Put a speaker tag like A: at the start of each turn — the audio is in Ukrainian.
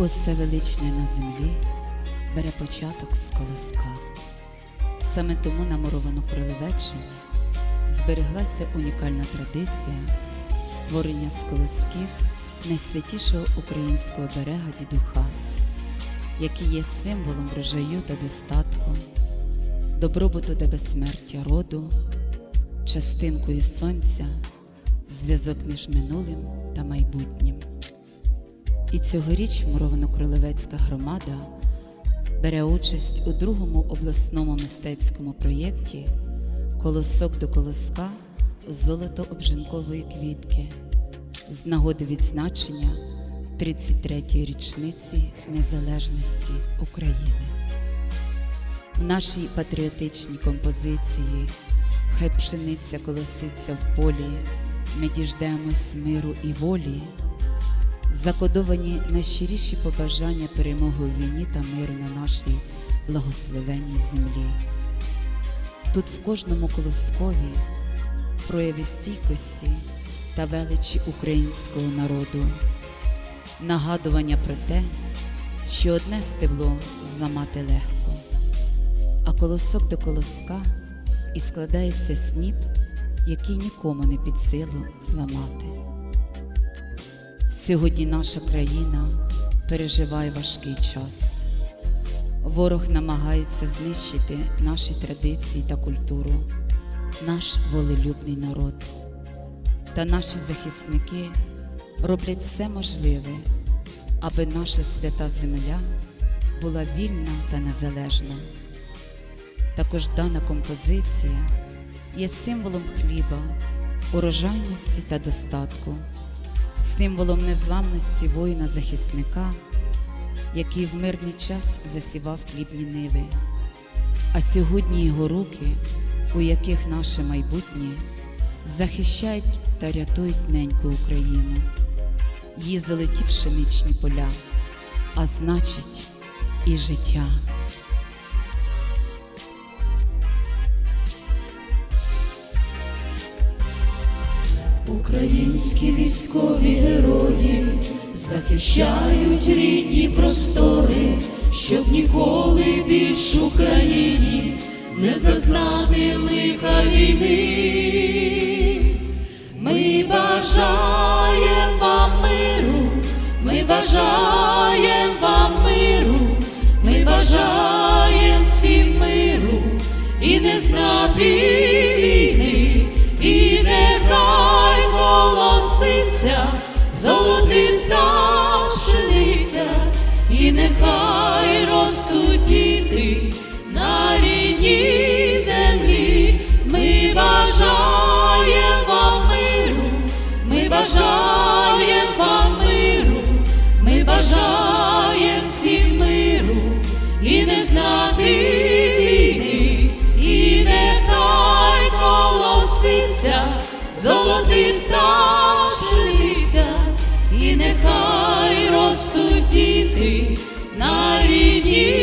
A: Усе величне на землі бере початок з колоска. Саме тому на муровану Кролевеччині збереглася унікальна традиція створення з колосків найсвятішого українського берега дідуха, який є символом врожаю та достатку, добробуту та безсмертя роду, частинкою сонця, зв'язок між минулим та майбутнім. І цьогоріч Муровано-Кролевецька громада бере участь у другому обласному мистецькому проєкті Колосок до колоска золото обжинкової квітки з нагоди відзначення 33-ї річниці незалежності України. В нашій патріотичній композиції Хай пшениця колоситься в полі, ми діждемось миру і волі закодовані найщиріші побажання перемоги у війні та миру на нашій благословенній землі. Тут в кожному колоскові прояви стійкості та величі українського народу, нагадування про те, що одне стебло зламати легко, а колосок до колоска і складається сніп, який нікому не під силу зламати. Сьогодні наша країна переживає важкий час. Ворог намагається знищити наші традиції та культуру, наш волелюбний народ. Та наші захисники роблять все можливе, аби наша свята земля була вільна та незалежна. Також дана композиція є символом хліба, урожайності та достатку символом незламності воїна-захисника, який в мирний час засівав хлібні ниви. А сьогодні його руки, у яких наше майбутнє, захищають та рятують неньку Україну, її золоті пшеничні поля, а значить, і життя.
B: Українські військові герої захищають рідні простори, щоб ніколи більш Україні не зазнати лиха війни. Ми бажаємо вам миру, ми бажаємо вам миру, ми бажаємо золотиста пшениця, і нехай ростуть діти на рідній землі. Ми бажаємо вам миру, ми бажаємо in you.